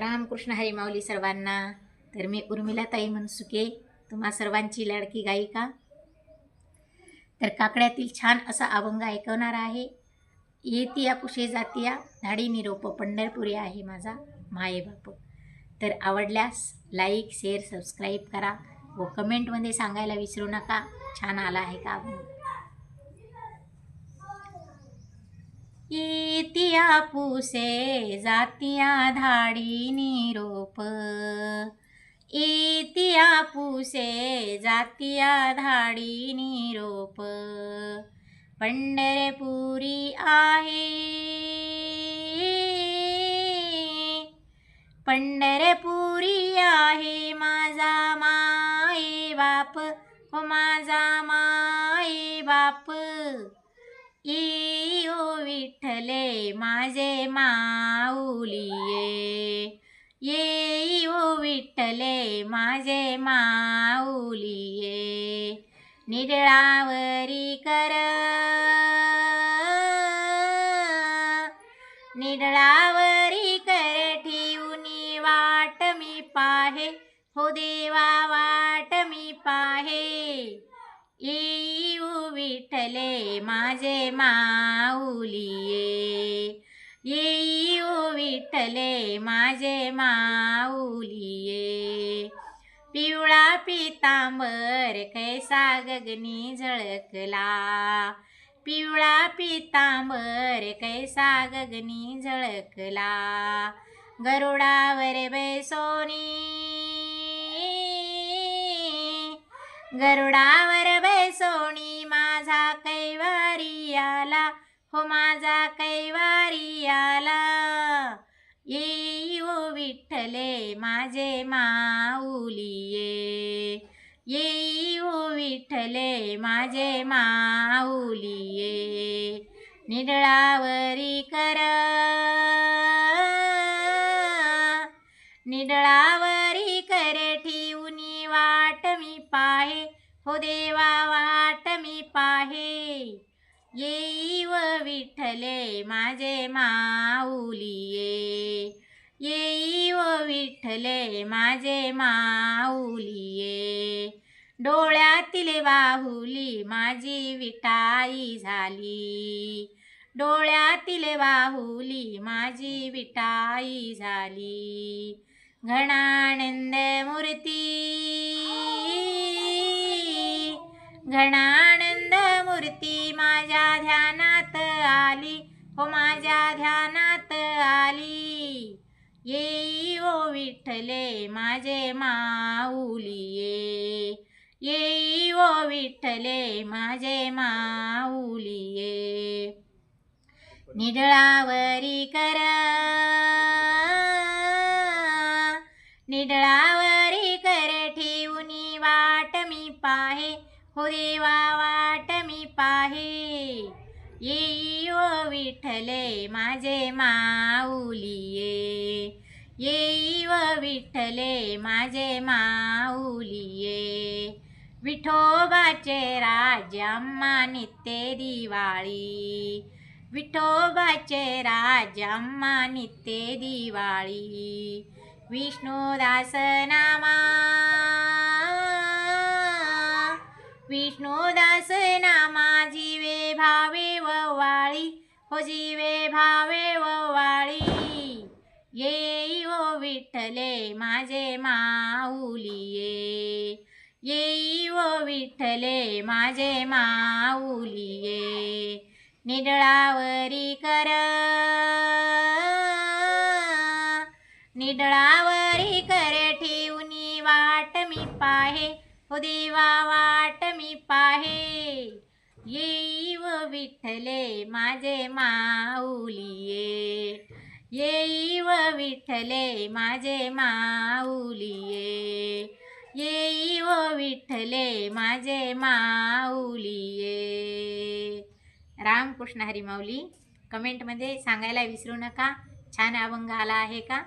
रामकृष्ण हरी माऊली सर्वांना. तर मी उर्मिलाताई मनसुके तुम्हा सर्वांची लाडकी गायिका. तर काकड्यातील छान असा अभंग ऐकवणार आहे. येतिया कुशे जातिया धाडी निरोप पंढरपुरी आहे माझा मायेबाप तर आवडल्यास लाईक शेअर सबस्क्राईब करा व कमेंटमध्ये सांगायला विसरू नका. छान आला आहे का अभंग? येतिया पुसे जातिया धाडी निरोप. येतिया पुसे जातिया धाडी निरोप. पंढरपुरी आहे. पंढरपुरी आहे माझा माये बाप. हो माझा माई बाप. ई विठ्ठले माझे माऊलिये. येई ओ विठ्ठले माझे माऊलिये. निडळावरी कर. निडळावरी कर ठेवूनी वाट मी पाहे. हो देवा वाट मी पाहे. येई विठ्ठले माझे माऊलिये. येऊ विठ्ठले माझे माऊलिये. पिवळा पितांबर कैसा गगनी झळकला. पिवळा पितांबर कैसा गगनी झळकला. गरुडावर बैसोनी. गरुडावर विठ्ठले माझे माऊलिये निडळावरी कर. निडळावरी कर ठेवूनी वाट मी पाहे हो देवा वाट मी पाहे. येईव विठ्ठले माझे माऊलिये येईव विठ्ठले माझे माऊलिये. डोळ्यातील वाहुली माझी विटाई झाली. डोळ्यातील वाहुली माझी विटाई झाली. घणानंद मूर्ती घणानंद मूर्ती माझ्या ध्यानात आली. हो माझ्या ध्यानात आली. येई ओ विठ्ठले माझे माऊलिये. येई ओ विठ्ठले माझे माऊलिये. निडळावरी कर. निडळावरी कर ठेवूनी वाट मी पाहे. हो देवा वाट मी पाहे. येई ओ विठ्ठले माझे माऊलिये. येई व विठ्ठले माझे माऊलिये. विठोबाचे राजम्मा नित्य दिवाळी. विठोबाचे राजम्मा नित्य दिवाळी. विष्णुदास नामा. विष्णुदास नामा जीवे भावे ववाळी हो जीवे भावे ववाळी येई ओ विठ्ठले माझे माऊलिये. येई विठ्ठले माझे माऊलिये निडळावरी कर. निडळावरी कर ठेवूनी वाट मी पाहे हो देवा वाट मी पाहे. येईव विठ्ठले माझे माऊलिये येईव विठ्ठले माझे माऊलिये. येई व विठ्ठले माझे माऊली रामकृष्ण हरी माऊली कमेंटमध्ये सांगायला विसरू नका. छान अभंग आला आहे का?